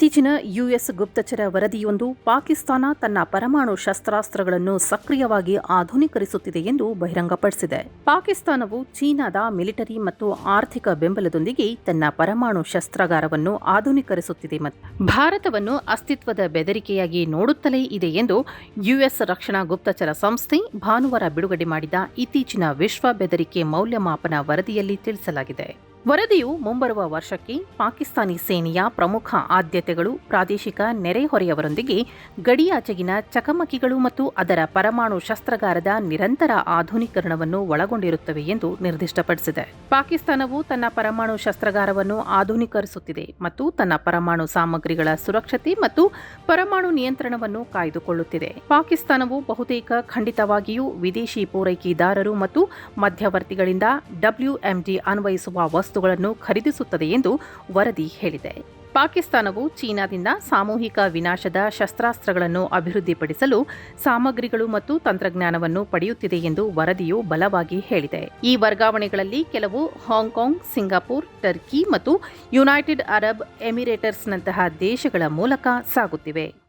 ಇತ್ತೀಚಿನ ಯುಎಸ್ ಗುಪ್ತಚರ ವರದಿಯೊಂದು ಪಾಕಿಸ್ತಾನ ತನ್ನ ಪರಮಾಣು ಶಸ್ತ್ರಾಸ್ತ್ರಗಳನ್ನು ಸಕ್ರಿಯವಾಗಿ ಆಧುನೀಕರಿಸುತ್ತಿದೆ ಎಂದು ಬಹಿರಂಗಪಡಿಸಿದೆ. ಪಾಕಿಸ್ತಾನವು ಚೀನಾದ ಮಿಲಿಟರಿ ಮತ್ತು ಆರ್ಥಿಕ ಬೆಂಬಲದೊಂದಿಗೆ ತನ್ನ ಪರಮಾಣು ಶಸ್ತ್ರಾಗಾರವನ್ನು ಆಧುನೀಕರಿಸುತ್ತಿದೆ ಮತ್ತು ಭಾರತವನ್ನು ಅಸ್ತಿತ್ವದ ಬೆದರಿಕೆಯಾಗಿ ನೋಡುತ್ತಲೇ ಇದೆ ಎಂದು ಯುಎಸ್ ರಕ್ಷಣಾ ಗುಪ್ತಚರ ಸಂಸ್ಥೆ ಭಾನುವಾರ ಬಿಡುಗಡೆ ಮಾಡಿದ ಇತ್ತೀಚಿನ ವಿಶ್ವ ಬೆದರಿಕೆ ಮೌಲ್ಯಮಾಪನ ವರದಿಯಲ್ಲಿ ತಿಳಿಸಲಾಗಿದೆ. ವರದಿಯು ಮುಂಬರುವ ವರ್ಷಕ್ಕೆ ಪಾಕಿಸ್ತಾನಿ ಸೇನೆಯ ಪ್ರಮುಖ ಆದ್ಯತೆಗಳು ಪ್ರಾದೇಶಿಕ ನೆರೆಹೊರೆಯವರೊಂದಿಗೆ ಗಡಿಯಾಚೆಗಿನ ಚಕಮಕಿಗಳು ಮತ್ತು ಅದರ ಪರಮಾಣು ಶಸ್ತ್ರಗಾರದ ನಿರಂತರ ಆಧುನೀಕರಣವನ್ನು ಒಳಗೊಂಡಿರುತ್ತವೆ ಎಂದು ನಿರ್ದಿಷ್ಟಪಡಿಸಿದೆ. ಪಾಕಿಸ್ತಾನವು ತನ್ನ ಪರಮಾಣು ಶಸ್ತ್ರಗಾರವನ್ನು ಆಧುನೀಕರಿಸುತ್ತಿದೆ ಮತ್ತು ತನ್ನ ಪರಮಾಣು ಸಾಮಗ್ರಿಗಳ ಸುರಕ್ಷತೆ ಮತ್ತು ಪರಮಾಣು ನಿಯಂತ್ರಣವನ್ನು ಕಾಯ್ದುಕೊಳ್ಳುತ್ತಿದೆ. ಪಾಕಿಸ್ತಾನವು ಬಹುತೇಕ ಖಂಡಿತವಾಗಿಯೂ ವಿದೇಶಿ ಪೂರೈಕೆದಾರರು ಮತ್ತು ಮಧ್ಯವರ್ತಿಗಳಿಂದ ಡಬ್ಲ್ಯೂಎಂಡಿ ಅನ್ವಯಿಸುವ ವಸ್ತುಗಳನ್ನು ಖರೀದಿಸುತ್ತದೆ ಎಂದು ವರದಿ ಹೇಳಿದೆ. ಪಾಕಿಸ್ತಾನವು ಚೀನಾದಿಂದ ಸಾಮೂಹಿಕ ವಿನಾಶದ ಶಸ್ತ್ರಾಸ್ತ್ರಗಳನ್ನು ಅಭಿವೃದ್ಧಿಪಡಿಸಲು ಸಾಮಗ್ರಿಗಳು ಮತ್ತು ತಂತ್ರಜ್ಞಾನವನ್ನು ಪಡೆಯುತ್ತಿದೆ ಎಂದು ವರದಿಯು ಬಲವಾಗಿ ಹೇಳಿದೆ. ಈ ವರ್ಗಾವಣೆಗಳಲ್ಲಿ ಕೆಲವು ಹಾಂಗ್ಕಾಂಗ್, ಸಿಂಗಾಪುರ್, ಟರ್ಕಿ ಮತ್ತು ಯುನೈಟೆಡ್ ಅರಬ್ ಎಮಿರೇಟರ್ಸ್ನಂತಹ ದೇಶಗಳ ಮೂಲಕ ಸಾಗುತ್ತಿವೆ.